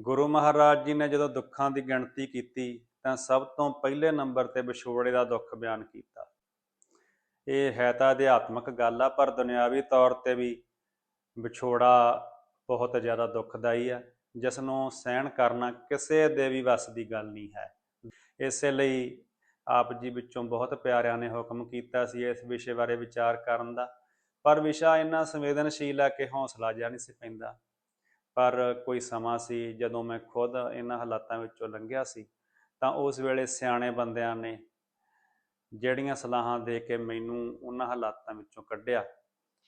ਗੁਰੂ ਮਹਾਰਾਜ ਜੀ ਨੇ ਜਦੋਂ ਦੁੱਖਾਂ ਦੀ ਗਿਣਤੀ ਕੀਤੀ ਤਾਂ ਸਭ ਤੋਂ ਪਹਿਲੇ ਨੰਬਰ ਤੇ ਵਿਛੋੜੇ ਦਾ ਦੁੱਖ ਬਿਆਨ ਕੀਤਾ। ਇਹ ਹੈ ਤਾਂ ਅਧਿਆਤਮਕ ਗੱਲ ਆ, ਪਰ ਦੁਨਿਆਵੀ ਤੌਰ ਤੇ ਵੀ ਵਿਛੋੜਾ ਬਹੁਤ ਜ਼ਿਆਦਾ ਦੁੱਖਦਾਈ ਆ। ਜਿਸ ਨੂੰ ਸਹਿਣ ਕਰਨਾ ਕਿਸੇ ਦੇ ਵੀ ਵੱਸ ਦੀ ਗੱਲ ਨਹੀਂ ਹੈ। ਇਸੇ ਲਈ ਆਪ ਜੀ ਵਿੱਚੋਂ ਬਹੁਤ ਪਿਆਰਿਆਂ ਨੇ ਹੁਕਮ ਕੀਤਾ ਸੀ ਇਸ ਵਿਸ਼ੇ ਬਾਰੇ ਵਿਚਾਰ ਕਰਨ ਦਾ। ਪਰ ਵਿਸ਼ਾ ਇੰਨਾ ਸੰਵੇਦਨਸ਼ੀਲ ਹੈ ਕਿ ਹੌਸਲਾ ਜਿਹਾ ਨਹੀਂ ਸੀ ਪੈਂਦਾ। ਪਰ ਕੋਈ ਸਮਾਂ ਸੀ ਜਦੋਂ ਮੈਂ ਖੁਦ ਇਹਨਾਂ ਹਾਲਾਤਾਂ ਵਿੱਚੋਂ ਲੰਘਿਆ ਸੀ, ਤਾਂ ਉਸ ਵੇਲੇ ਸਿਆਣੇ ਬੰਦਿਆਂ ਨੇ ਜਿਹੜੀਆਂ ਸਲਾਹਾਂ ਦੇ ਕੇ ਮੈਨੂੰ ਉਹਨਾਂ ਹਾਲਾਤਾਂ ਵਿੱਚੋਂ ਕੱਢਿਆ,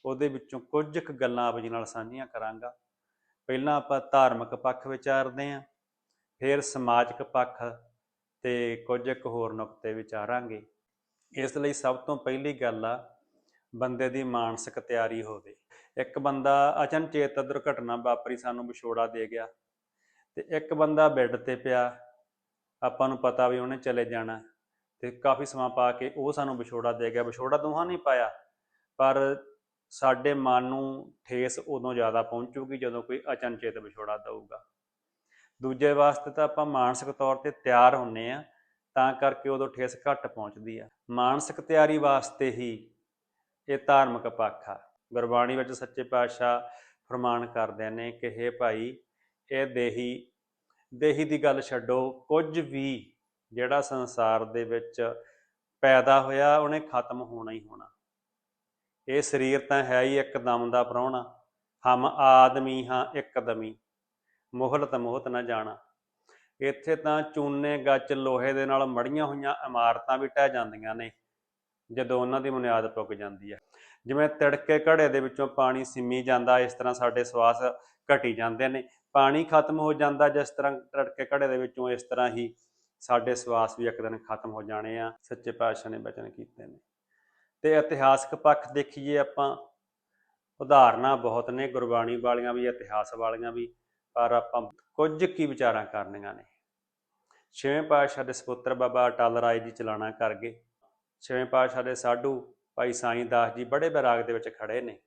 ਉਹਦੇ ਵਿੱਚੋਂ ਕੁਝ ਕੁ ਗੱਲਾਂ ਆਪ ਜੀ ਨਾਲ ਸਾਂਝੀਆਂ ਕਰਾਂਗਾ। ਪਹਿਲਾਂ ਆਪਾਂ ਧਾਰਮਿਕ ਪੱਖ ਵਿਚਾਰਦੇ ਆਂ ਫਿਰ ਸਮਾਜਿਕ ਪੱਖ ਤੇ ਕੁਝ ਕੁ ਹੋਰ ਨੁਕਤੇ ਵਿਚਾਰਾਂਗੇ। ਇਸ ਲਈ ਸਭ ਤੋਂ ਪਹਿਲੀ ਗੱਲ ਆ ਬੰਦੇ ਦੀ ਮਾਨਸਿਕ ਤਿਆਰੀ ਹੋਵੇ। ਇੱਕ ਬੰਦਾ ਅਚਨਚੇਤ ਦੁਰਘਟਨਾ ਵਾਪਰੀ, ਸਾਨੂੰ ਵਿਛੋੜਾ ਦੇ ਗਿਆ ਤੇ ਇੱਕ ਬੰਦਾ ਬੈੱਡ ਤੇ ਪਿਆ। ਆਪਾਂ ਨੂੰ ਪਤਾ ਵੀ ਉਹਨੇ ਚਲੇ ਜਾਣਾ ਤੇ ਕਾਫੀ ਸਮਾਂ ਪਾ ਕੇ ਉਹ ਸਾਨੂੰ ਵਿਛੋੜਾ ਦੇ ਗਿਆ। ਵਿਛੋੜਾ ਦੋਹਾਂ ਨਹੀਂ ਪਾਇਆ, ਪਰ ਸਾਡੇ ਮਨ ਨੂੰ ਠੇਸ ਉਦੋਂ ਜ਼ਿਆਦਾ ਪਹੁੰਚੂਗੀ ਜਦੋਂ ਕੋਈ ਅਚਨਚੇਤ ਵਿਛੋੜਾ ਦਊਗਾ। ਦੂਜੇ ਵਾਸਤੇ ਤਾਂ ਆਪਾਂ ਮਾਨਸਿਕ ਤੌਰ ਤੇ ਤਿਆਰ ਹੁੰਨੇ ਆ, ਤਾਂ ਕਰਕੇ ਉਦੋਂ ਠੇਸ ਘੱਟ ਪਹੁੰਚਦੀ ਆ। ਮਾਨਸਿਕ ਤਿਆਰੀ ਵਾਸਤੇ ਹੀ ਇਹ ਧਾਰਮਿਕ ਪੱਖ ਆ। ਗੁਰਬਾਣੀ ਵਿੱਚ ਸੱਚੇ ਪਾਤਸ਼ਾਹ ਫਰਮਾਨ ਕਰਦੇ ਨੇ ਕਿ, ਹੇ ਭਾਈ, ਇਹ ਦੇਹੀ ਦੇਹੀ ਦੀ ਗੱਲ ਛੱਡੋ। ਕੁਝ ਵੀ ਜਿਹੜਾ ਸੰਸਾਰ ਦੇ ਵਿੱਚ ਪੈਦਾ ਹੋਇਆ, ਉਹਨੇ ਖਤਮ ਹੋਣਾ ਹੀ ਹੋਣਾ। ਇਹ ਸਰੀਰ ਤਾਂ ਹੈ ਹੀ ਇੱਕ ਦਮ ਦਾ ਪ੍ਰਾਹੁਣਾ। ਹਮ ਆਦਮੀ ਹਾਂ ਇੱਕ ਮੁਹਲਤ ਮੋਹਤ ਨਾ ਜਾਣਾ। ਇੱਥੇ ਤਾਂ ਚੂਨੇ, ਗੱਚ, ਲੋਹੇ ਦੇ ਨਾਲ ਮੜੀਆਂ ਹੋਈਆਂ ਇਮਾਰਤਾਂ ਵੀ ਟਹਿ ਜਾਂਦੀਆਂ ਨੇ। ਜਦੋਂ ਉਹਨਾਂ ਦੀ ਬੁਨਿਆਦ ਪੁੱਗ ਜਾਂਦੀ ਹੈ। ਜਿਵੇਂ ਤੜਕੇ ਘੜੇ ਦੇ ਵਿੱਚੋਂ ਪਾਣੀ ਸਿੰਮੀ ਜਾਂਦਾ, ਇਸ ਤਰ੍ਹਾਂ ਸਾਡੇ ਸਵਾਸ ਘਟੀ ਜਾਂਦੇ ਨੇ। ਪਾਣੀ ਖਤਮ ਹੋ ਜਾਂਦਾ, ਜਿਸ ਤਰ੍ਹਾਂ ਤੜਕੇ ਘੜੇ ਦੇ ਵਿੱਚੋਂ, ਇਸ ਤਰ੍ਹਾਂ ਹੀ ਸਾਡੇ ਸਵਾਸ ਵੀ ਇੱਕ ਦਿਨ ਖਤਮ ਹੋ ਜਾਣੇ ਆ। ਸੱਚੇ ਪਾਤਸ਼ਾਹ ਨੇ ਬਚਨ ਕੀਤੇ ਨੇ। ਤੇ ਇਤਿਹਾਸਕ ਪੱਖ ਦੇਖੀਏ ਆਪਾਂ, ਉਦਾਹਰਨਾਂ ਬਹੁਤ ਨੇ, ਗੁਰਬਾਣੀ ਵਾਲੀਆਂ ਵੀ, ਇਤਿਹਾਸ ਵਾਲੀਆਂ ਵੀ, ਪਰ ਆਪਾਂ ਕੁਝ ਕੀ ਵਿਚਾਰਾਂ ਕਰਨੀਆਂ ਨੇ। ਛੇਵੇਂ ਪਾਤਸ਼ਾਹ ਦੇ ਸੁਪੁੱਤਰ ਬਾਬਾ ਅਟਲ ਰਾਏ ਜੀ ਚਲਾਣਾ ਕਰ ਗਏ। ਛੇਵੇਂ ਪਾਤਸ਼ਾਹ ਦੇ ਸਾਧੂ ਭਾਈ ਸਾਈਂ ਦਾਸ ਜੀ ਬੜੇ ਬੈਰਾਗ ਦੇ ਵਿੱਚ ਖੜੇ ਨੇ।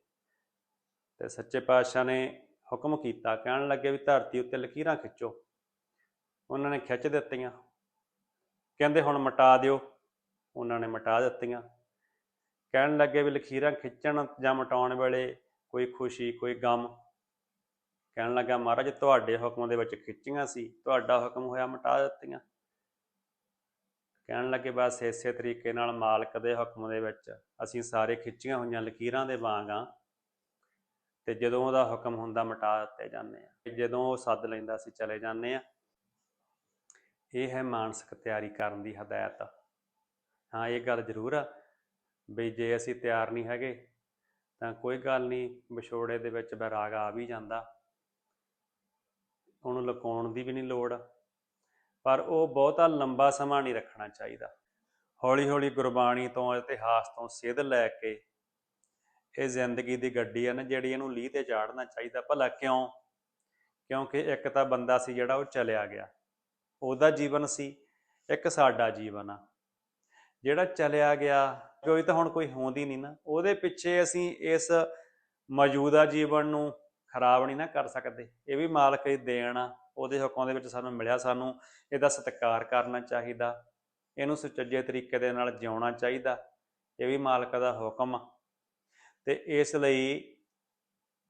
ਤੇ ਸੱਚੇ ਪਾਤਸ਼ਾਹ ਨੇ ਹੁਕਮ ਕੀਤਾ, ਕਹਿਣ ਲੱਗੇ ਵੀ ਧਰਤੀ ਉੱਤੇ ਲਕੀਰਾਂ ਖਿੱਚੋ। ਉਹਨਾਂ ਨੇ ਖਿੱਚ ਦਿੱਤੀਆਂ। ਕਹਿੰਦੇ, ਹੁਣ ਮਟਾ ਦਿਓ। ਉਹਨਾਂ ਨੇ ਮਟਾ ਦਿੱਤੀਆਂ। ਕਹਿਣ ਲੱਗੇ ਵੀ ਲਕੀਰਾਂ ਖਿੱਚਣ ਜਾਂ ਮਿਟਾਉਣ ਵੇਲੇ ਕੋਈ ਖੁਸ਼ੀ, ਕੋਈ ਗਮ। ਕਹਿਣ ਲੱਗਾ, ਮਹਾਰਾਜ, ਤੁਹਾਡੇ ਹੁਕਮ ਦੇ ਵਿੱਚ ਖਿੱਚੀਆਂ ਸੀ, ਤੁਹਾਡਾ ਹੁਕਮ ਹੋਇਆ, ਮਿਟਾ ਦਿੱਤੀਆਂ। ਕਹਿਣ ਲੱਗੇ ਬਸ ਇਸੇ ਤਰੀਕੇ ਨਾਲ ਮਾਲਕ ਦੇ ਹੁਕਮ ਦੇ ਵਿੱਚ ਅਸੀਂ ਸਾਰੇ ਖਿੱਚੀਆਂ ਹੋਈਆਂ ਲਕੀਰਾਂ ਦੇ ਵਾਂਗ ਆ ਤੇ ਜਦੋਂ ਉਹਦਾ ਹੁਕਮ ਹੁੰਦਾ ਮਿਟਾ ਦਿੱਤੇ ਜਾਂਦੇ ਆ ਜਦੋਂ ਉਹ ਸੱਦ ਲੈਂਦਾ ਅਸੀਂ ਚਲੇ ਜਾਂਦੇ ਆ ਇਹ ਹੈ ਮਾਨਸਿਕ ਤਿਆਰੀ ਕਰਨ ਦੀ ਹਦਾਇਤ। ਹਾਂ, ਇਹ ਗੱਲ ਜ਼ਰੂਰ ਆ ਵੀ ਜੇ ਅਸੀਂ ਤਿਆਰ ਨਹੀਂ ਹੈਗੇ ਤਾਂ ਕੋਈ ਗੱਲ ਨਹੀਂ, ਵਿਛੋੜੇ ਦੇ ਵਿੱਚ ਬੈਰਾਗ ਆ ਵੀ ਜਾਂਦਾ। ਉਹਨੂੰ ਲੁਕਾਉਣ ਦੀ ਵੀ ਨਹੀਂ ਲੋੜ। ਪਰ ਉਹ ਬਹੁਤਾ ਲੰਬਾ ਸਮਾਂ ਨਹੀਂ ਰੱਖਣਾ ਚਾਹੀਦਾ। ਹੌਲੀ ਹੌਲੀ ਗੁਰਬਾਣੀ ਤੋਂ, ਇਤਿਹਾਸ ਤੋਂ ਸਿੱਧ ਲੈ ਕੇ ਇਹ ਜ਼ਿੰਦਗੀ ਦੀ ਗੱਡੀ ਹੈ ਨਾ, ਜਿਹੜੀ ਇਹਨੂੰ ਲੀਹ ਤੇ ਚਾੜਨਾ ਚਾਹੀਦਾ। ਭਲਾ ਕਿਉਂ? ਕਿਉਂਕਿ ਇੱਕ ਤਾਂ ਬੰਦਾ ਸੀ ਜਿਹੜਾ ਉਹ ਚਲਿਆ ਗਿਆ। ਉਹਦਾ ਜੀਵਨ ਸੀ, ਇੱਕ ਸਾਡਾ ਜੀਵਨ ਆ। ਜਿਹੜਾ ਚਲਿਆ ਗਿਆ, ਕੋਈ ਤਾਂ ਹੁਣ ਕੋਈ ਹੋਂਦੀ ਨਹੀਂ ਨਾ। ਉਹਦੇ ਪਿੱਛੇ ਅਸੀਂ ਇਸ ਮੌਜੂਦਾ ਜੀਵਨ ਨੂੰ ਖਰਾਬ ਨਹੀਂ ਨਾ ਕਰ ਸਕਦੇ। ਇਹ ਵੀ ਮਾਲਕ ਦੀ ਦੇਣ ਆ। ਉਹਦੇ ਹੁਕਮਾਂ ਦੇ ਵਿੱਚ ਸਾਨੂੰ ਮਿਲਿਆ ਸਾਨੂੰ, ਇਹਦਾ ਸਤਿਕਾਰ ਕਰਨਾ ਚਾਹੀਦਾ, ਇਹਨੂੰ ਸੁਚੱਜੇ ਤਰੀਕੇ ਦੇ ਨਾਲ ਜਿਉਣਾ ਚਾਹੀਦਾ, ਇਹ ਵੀ ਮਾਲਕ ਦਾ ਹੁਕਮ ਆ। ਤੇ ਇਸ ਲਈ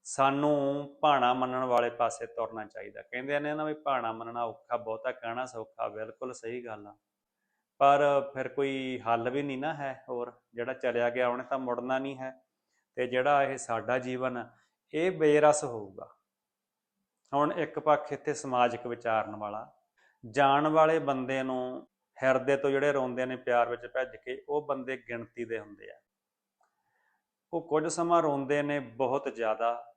ਸਾਨੂੰ ਭਾਣਾ ਮੰਨਣ ਵਾਲੇ ਪਾਸੇ ਤੁਰਨਾ ਚਾਹੀਦਾ। ਕਹਿੰਦੇ ਨੇ ਨਾ ਵੀ ਭਾਣਾ ਮੰਨਣਾ ਔਖਾ ਬਹੁਤਾ, ਕਹਿਣਾ ਸੌਖਾ ਬਿਲਕੁਲ ਸਹੀ ਗੱਲ ਆ। ਪਰ ਫਿਰ ਕੋਈ ਹੱਲ ਵੀ ਨਹੀਂ ਨਾ ਹੈ ਹੋਰ, ਜਿਹੜਾ ਚਲਿਆ ਗਿਆ ਉਹਨੇ ਤਾਂ ਮੁੜਨਾ ਨਹੀਂ ਹੈ। ਤੇ ਜਿਹੜਾ ਇਹ ਸਾਡਾ ਜੀਵਨ ਇਹ ਬੇਰਸ ਹੋਊਗਾ। ਹੁਣ ਇੱਕ ਪੱਖ ਇੱਥੇ ਸਮਾਜਿਕ ਵਿਚਾਰਨ ਵਾਲਾ। ਜਾਣ ਵਾਲੇ ਬੰਦੇ ਨੂੰ ਹਿਰਦੇ ਤੋਂ ਜਿਹੜੇ ਰੋਂਦੇ ਨੇ ਪਿਆਰ ਵਿੱਚ ਭੱਜ ਕੇ, ਉਹ ਬੰਦੇ ਗਿਣਤੀ ਦੇ ਹੁੰਦੇ ਆ। ਉਹ ਕੁਝ ਸਮਾਂ ਰੋਂਦੇ ਨੇ ਬਹੁਤ ਜ਼ਿਆਦਾ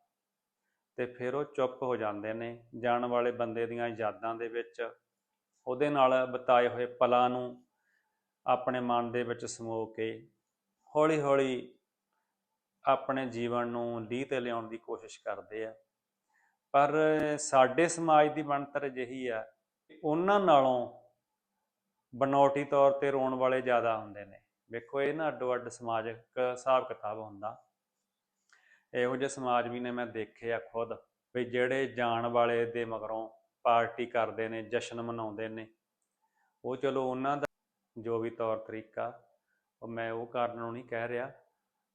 ਤੇ ਫਿਰ ਉਹ ਚੁੱਪ ਹੋ ਜਾਂਦੇ ਨੇ। ਜਾਣ ਵਾਲੇ ਬੰਦੇ ਦੀਆਂ ਯਾਦਾਂ ਦੇ ਵਿੱਚ, ਉਹਦੇ ਨਾਲ ਬਿਤਾਏ ਹੋਏ ਪਲਾਂ ਨੂੰ ਆਪਣੇ ਮਨ ਦੇ ਵਿੱਚ ਸਮੋ ਕੇ ਹੌਲੀ ਹੌਲੀ ਆਪਣੇ ਜੀਵਨ ਨੂੰ ਲੀਹ ਤੇ ਲਿਆਉਣ ਦੀ ਕੋਸ਼ਿਸ਼ ਕਰਦੇ ਆ। ਪਰ ਸਾਡੇ ਸਮਾਜ ਦੀ ਬਣਤਰ ਅਜਿਹੀ ਆ ਉਹਨਾਂ ਨਾਲੋਂ ਬਨੌਟੀ ਤੌਰ ਤੇ ਰੋਣ ਵਾਲੇ ਜ਼ਿਆਦਾ ਹੁੰਦੇ ਨੇ। ਵੇਖੋ, ਇਹ ਨਾ ਅੱਡੋ ਅੱਡ ਸਮਾਜਿਕ ਹਿਸਾਬ ਕਿਤਾਬ ਹੁੰਦਾ। ਇਹੋ ਜਿਹੇ ਸਮਾਜ ਵੀ ਨੇ ਮੈਂ ਦੇਖੇ ਆ ਖੁਦ ਵੀ ਜਿਹੜੇ ਜਾਣ ਵਾਲੇ ਦੇ ਮਗਰੋਂ ਪਾਰਟੀ ਕਰਦੇ ਨੇ, ਜਸ਼ਨ ਮਨਾਉਂਦੇ ਨੇ। ਉਹ ਚਲੋ ਉਹਨਾਂ ਦਾ ਜੋ ਵੀ ਤੌਰ ਤਰੀਕਾ, ਉਹ ਮੈਂ ਉਹ ਕਾਰਨ ਨੂੰ ਨਹੀਂ ਕਹਿ ਰਿਹਾ।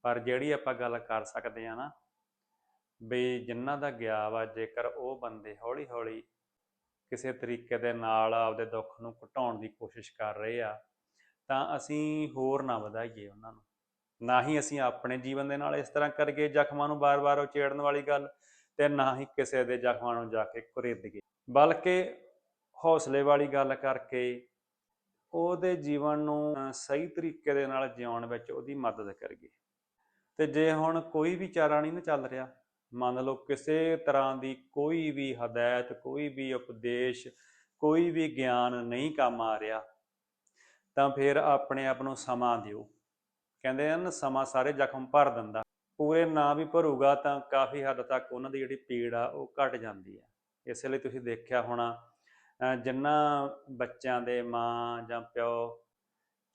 ਪਰ ਜਿਹੜੀ ਆਪਾਂ ਗੱਲ ਕਰ ਸਕਦੇ ਆ ਨਾ ਵੀ ਜਿਨ੍ਹਾਂ ਦਾ ਗਿਆ ਵਾ, ਜੇਕਰ ਉਹ ਬੰਦੇ ਹੌਲੀ ਹੌਲੀ ਕਿਸੇ ਤਰੀਕੇ ਦੇ ਨਾਲ ਆਪਦੇ ਦੁੱਖ ਨੂੰ ਘਟਾਉਣ ਦੀ ਕੋਸ਼ਿਸ਼ ਕਰ ਰਹੇ ਆ, ਤਾਂ ਅਸੀਂ ਹੋਰ ਨਾ ਵਧਾਈਏ ਉਹਨਾਂ ਨੂੰ। ਨਾ ਹੀ ਅਸੀਂ ਆਪਣੇ ਜੀਵਨ ਦੇ ਨਾਲ ਇਸ ਤਰ੍ਹਾਂ ਕਰੀਏ, ਜ਼ਖਮਾਂ ਨੂੰ ਬਾਰ-ਬਾਰ ਉਚੇੜਨ ਵਾਲੀ ਗੱਲ, ਤੇ ਨਾ ਹੀ ਕਿਸੇ ਦੇ ਜ਼ਖਮਾਂ ਨੂੰ ਜਾ ਕੇ ਕੁਰੇਦੀਏ ਬਲਕਿ ਹੌਸਲੇ ਵਾਲੀ ਗੱਲ ਕਰਕੇ ਉਹਦੇ ਜੀਵਨ ਨੂੰ ਸਹੀ ਤਰੀਕੇ ਦੇ ਨਾਲ ਜਿਉਣ ਵਿੱਚ ਉਹਦੀ ਮਦਦ ਕਰੀਏ। ਤੇ ਜੇ ਹੁਣ ਕੋਈ ਵੀ ਚਾਰਾ ਨਹੀਂ ਨਾ ਚੱਲ ਰਿਹਾ ਮੰਨ ਲਓ ਕਿਸੇ ਤਰ੍ਹਾਂ ਦੀ ਕੋਈ ਵੀ ਹਦਾਇਤ, ਕੋਈ ਵੀ ਉਪਦੇਸ਼, ਕੋਈ ਵੀ ਗਿਆਨ ਨਹੀਂ ਕੰਮ ਆ ਰਿਹਾ, ਤਾਂ ਫਿਰ ਆਪਣੇ ਆਪ ਨੂੰ ਸਮਾਂ ਦਿਓ। ਕਹਿੰਦੇ ਹਨ, ਸਮਾਂ ਸਾਰੇ ਜ਼ਖਮ ਭਰ ਦਿੰਦਾ। ਪੂਰੇ ਨਾ ਵੀ ਭਰੂਗਾ ਤਾਂ ਕਾਫੀ ਹੱਦ ਤੱਕ ਉਹਨਾਂ ਦੀ ਜਿਹੜੀ ਪੀੜ ਆ ਉਹ ਘਟ ਜਾਂਦੀ ਆ। ਇਸੇ ਲਈ ਤੁਸੀਂ ਦੇਖਿਆ ਹੋਣਾ ਅਹ ਜਿਨ੍ਹਾਂ ਬੱਚਿਆਂ ਦੇ ਮਾਂ ਜਾਂ ਪਿਓ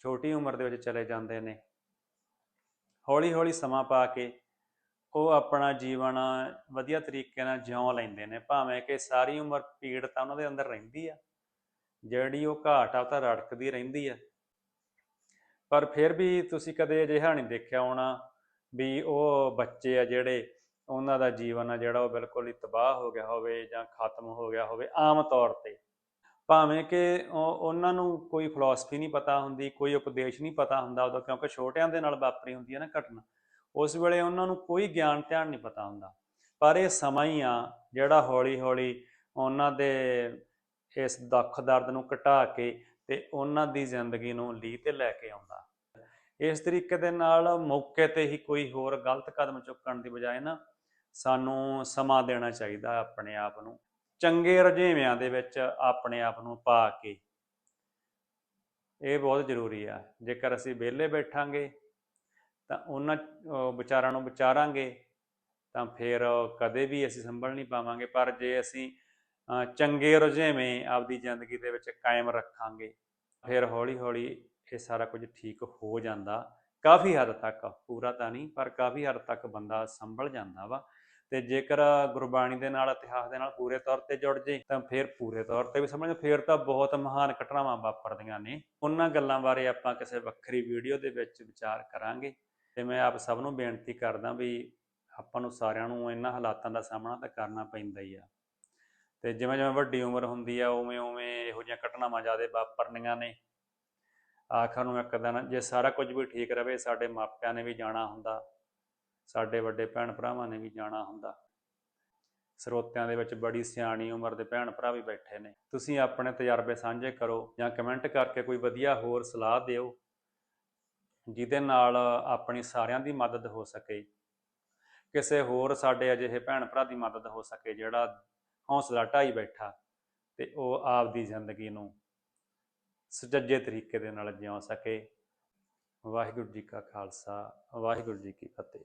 ਛੋਟੀ ਉਮਰ ਦੇ ਵਿੱਚ ਚਲੇ ਜਾਂਦੇ ਨੇ ਹੌਲੀ ਹੌਲੀ ਸਮਾਂ ਪਾ ਕੇ ਉਹ ਆਪਣਾ ਜੀਵਨ ਵਧੀਆ ਤਰੀਕੇ ਨਾਲ ਜਿਉਂ ਲੈਂਦੇ ਨੇ, ਭਾਵੇਂ ਕਿ ਸਾਰੀ ਉਮਰ ਪੀੜ ਤਾਂ ਉਹਨਾਂ ਦੇ ਅੰਦਰ ਰਹਿੰਦੀ ਆ, ਜਿਹੜੀ ਉਹ ਘਾਟ ਆ ਤਾਂ ਰੜਕਦੀ ਰਹਿੰਦੀ ਆ। ਪਰ ਫਿਰ ਵੀ ਤੁਸੀਂ ਕਦੇ ਅਜਿਹਾ ਨਹੀਂ ਦੇਖਿਆ ਹੋਣਾ ਵੀ ਉਹ ਬੱਚੇ ਆ ਜਿਹੜੇ ਉਹਨਾਂ ਦਾ ਜੀਵਨ ਆ ਜਿਹੜਾ ਉਹ ਬਿਲਕੁਲ ਹੀ ਤਬਾਹ ਹੋ ਗਿਆ ਹੋਵੇ ਜਾਂ ਖਤਮ ਹੋ ਗਿਆ ਹੋਵੇ ਆਮ ਤੌਰ ਤੇ। ਭਾਵੇਂ ਕਿ ਉਹਨਾਂ ਨੂੰ ਕੋਈ ਫਿਲਾਸਫੀ ਨਹੀਂ ਪਤਾ ਹੁੰਦੀ, ਕੋਈ ਉਪਦੇਸ਼ ਨਹੀਂ ਪਤਾ ਹੁੰਦਾ ਉਦੋਂ, ਕਿਉਂਕਿ ਛੋਟਿਆਂ ਦੇ ਨਾਲ ਵਾਪਰੀ ਹੁੰਦੀ ਹੈ ਨਾ ਘਟਨਾ। ਉਸ ਵੇਲੇ ਉਹਨਾਂ ਨੂੰ ਕੋਈ ਗਿਆਨ ਧਿਆਨ ਨਹੀਂ ਪਤਾ ਹੁੰਦਾ। ਪਰ ਇਹ ਸਮਾਂ ਹੀ ਆ ਜਿਹੜਾ ਹੌਲੀ ਹੌਲੀ ਉਹਨਾਂ ਦੇ ਇਸ ਦੁੱਖ ਦਰਦ ਨੂੰ ਘਟਾ ਕੇ ਤੇ ਉਹਨਾਂ ਦੀ ਜ਼ਿੰਦਗੀ ਨੂੰ ਲੀਹ ਤੇ ਲੈ ਕੇ ਆਉਂਦਾ। ਇਸ ਤਰੀਕੇ ਦੇ ਨਾਲ ਮੌਕੇ ਤੇ ਹੀ ਕੋਈ ਹੋਰ ਗਲਤ ਕਦਮ ਚੁੱਕਣ ਦੀ ਬਜਾਏ ਨਾ ਸਾਨੂੰ ਸਮਾਂ ਦੇਣਾ ਚਾਹੀਦਾ ਆਪਣੇ ਆਪ ਨੂੰ। ਚੰਗੇ ਰੁਝੇਵਿਆਂ ਦੇ ਵਿੱਚ ਆਪਣੇ ਆਪ ਨੂੰ ਪਾ ਕੇ। ਇਹ ਬਹੁਤ ਜ਼ਰੂਰੀ ਆ। ਜੇਕਰ ਅਸੀਂ ਵਿਹਲੇ ਬੈਠਾਂਗੇ ਤਾਂ ਉਹਨਾਂ ਵਿਚਾਰਾਂ ਨੂੰ ਵਿਚਾਰਾਂਗੇ, ਤਾਂ ਫਿਰ ਕਦੇ ਵੀ ਅਸੀਂ ਸੰਭਲ ਨਹੀਂ ਪਾਵਾਂਗੇ। ਪਰ ਜੇ ਅਸੀਂ ਚੰਗੇ ਰੁਝੇਵੇਂ ਆਪਦੀ ਜ਼ਿੰਦਗੀ ਦੇ ਵਿੱਚ ਕਾਇਮ ਰੱਖਾਂਗੇ, ਫਿਰ ਹੌਲੀ ਹੌਲੀ ਇਹ ਸਾਰਾ ਕੁਝ ਠੀਕ ਹੋ ਜਾਂਦਾ। ਕਾਫੀ ਹੱਦ ਤੱਕ ਪੂਰਾ ਤਾਂ ਨਹੀਂ, ਪਰ ਕਾਫੀ ਹੱਦ ਤੱਕ ਬੰਦਾ ਸੰਭਲ ਜਾਂਦਾ ਵਾ। ਤੇ ਜੇਕਰ ਗੁਰਬਾਣੀ ਦੇ ਨਾਲ, ਇਤਿਹਾਸ ਦੇ ਨਾਲ ਪੂਰੇ ਤੌਰ ਤੇ ਜੁੜ ਜੇ, ਤਾਂ ਫਿਰ ਪੂਰੇ ਤੌਰ ਤੇ ਵੀ ਸਮਝ ਫਿਰ ਤਾਂ ਬਹੁਤ ਮਹਾਨ ਘਟਨਾਵਾਂ ਵਾਪਰਦੀਆਂ ਨੇ। ਉਹਨਾਂ ਗੱਲਾਂ ਬਾਰੇ ਆਪਾਂ ਕਿਸੇ ਵੱਖਰੀ ਵੀਡੀਓ ਦੇ ਵਿੱਚ ਵਿਚਾਰ ਕਰਾਂਗੇ। ਤੇ ਮੈਂ ਆਪ ਸਭ ਨੂੰ ਬੇਨਤੀ ਕਰਦਾ ਵੀ ਆਪਾਂ ਨੂੰ ਸਾਰਿਆਂ ਨੂੰ ਇਹਨਾਂ ਹਾਲਾਤਾਂ ਦਾ ਸਾਹਮਣਾ ਤਾਂ ਕਰਨਾ ਪੈਂਦਾ ਹੀ ਆ। ਤੇ ਜਿਵੇਂ ਜਿਵੇਂ ਵੱਡੀ ਉਮਰ ਹੁੰਦੀ ਆ, ਉਵੇਂ ਉਵੇਂ ਇਹੋ ਜਿਹੀਆਂ ਘਟਨਾਵਾਂ ਜ਼ਿਆਦਾ ਵਾਪਰਨੀਆਂ ਨੇ। ਆਖਰ ਨੂੰ ਇੱਕ ਦਿਨ ਜੇ ਸਾਰਾ ਕੁਝ ਵੀ ਠੀਕ ਰਵੇ, ਸਾਡੇ ਮਾਪਿਆਂ ਨੇ ਵੀ ਜਾਣਾ ਹੁੰਦਾ, ਸਾਡੇ ਵੱਡੇ ਭੈਣ ਭਰਾਵਾਂ ਨੇ ਵੀ ਜਾਣਾ ਹੁੰਦਾ। ਸਰੋਤਿਆਂ ਦੇ ਵਿੱਚ ਬੜੀ ਸਿਆਣੀ ਉਮਰ ਦੇ ਭੈਣ ਭਰਾ ਵੀ ਬੈਠੇ ਨੇ। ਤੁਸੀਂ ਆਪਣੇ ਤਜਰਬੇ ਸਾਂਝੇ ਕਰੋ ਜਾਂ ਕਮੈਂਟ ਕਰਕੇ ਕੋਈ ਵਧੀਆ ਹੋਰ ਸਲਾਹ ਦਿਓ। ਜਿਹਦੇ ਨਾਲ ਆਪਣੀ ਸਾਰਿਆਂ ਦੀ ਮਦਦ ਹੋ ਸਕੇ। ਕਿਸੇ ਹੋਰ ਸਾਡੇ ਅਜਿਹੇ ਭੈਣ ਭਰਾ ਦੀ ਮਦਦ ਹੋ ਸਕੇ ਜਿਹੜਾ ਹੌਸਲਾ ਢਾਈ ਬੈਠਾ ਤੇ ਉਹ ਆਪ ਦੀ ਜ਼ਿੰਦਗੀ ਨੂੰ ਸੁਚੱਜੇ ਤਰੀਕੇ ਦੇ ਨਾਲ ਜਿਉ ਸਕੇ। ਵਾਹਿਗੁਰੂ ਜੀ ਕਾ ਖਾਲਸਾ, ਵਾਹਿਗੁਰੂ ਜੀ ਕੀ ਫਤਿਹ।